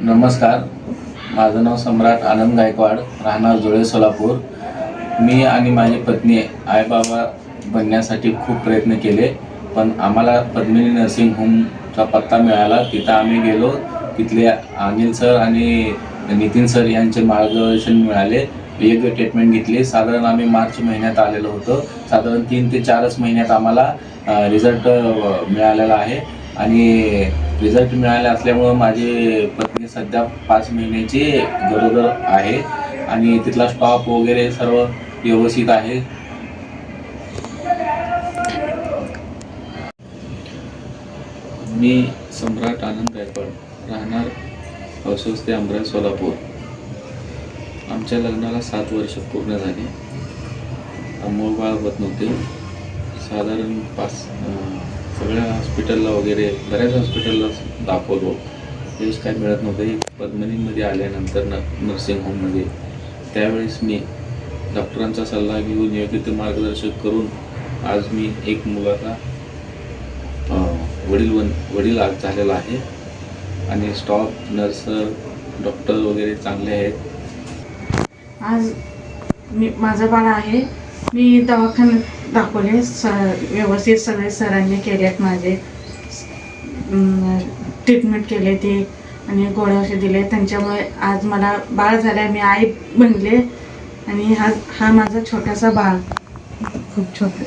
नमस्कार. माझं नाव सम्राट आनंद गायकवाड राहणार जुळे सोलापूर. मी आणि माझी पत्नी आईबाबा बनण्यासाठी खूप प्रयत्न केले पण आम्हाला पद्मिनी नर्सिंग होमचा पत्ता मिळाला. तिथं आम्ही गेलो. तिथले अनिल सर आणि नितीन सर यांचे मार्गदर्शन मिळाले. योग्य ट्रीटमेंट घेतली. साधारण आम्ही मार्च महिन्यात आलेलो होतो. साधारण तीन ते चारच महिन्यात आम्हाला रिझल्ट मिळालेला आहे. आणि रिझल्ट मिळाले असल्यामुळं माझी पत्नी सध्या पाच महिन्याची गरोदर आहे आणि तिथला स्टॉप वगैरे सर्व व्यवस्थित आहे. मी सम्राट आनंद गायकवाड राहणार औषध ते अमरावती सोलापूर. आमच्या लग्नाला सात वर्ष पूर्ण झाली. मूळ बाळ होत नव्हते. साधारण पाच सगळ्या हॉस्पिटलला वगैरे बऱ्याच हॉस्पिटलला दाखवलो तेच काय मिळत नव्हते. पद्मनीमध्ये आल्यानंतर न नर्सिंग होममध्ये त्यावेळेस मी डॉक्टरांचा सल्ला घेऊन योग्य ते मार्गदर्शक करून आज मी एक मुलाचा वडील वन वडील आज झालेला आहे. आणि स्टॉफ नर्स डॉक्टर वगैरे चांगले आहेत. आज मी माझं बाळ आहे. मी दवाखान्यात दाखवले स व्यवस्थित सगळे सरांनी केलेत माझे. ट्रीटमेंट केले ते आणि गोळ्या औषध दिले. त्यांच्यामुळे आज मला बाळ झालं मी आई बनले आणि हा हा माझा छोटासा बाळ. खूप छोटा.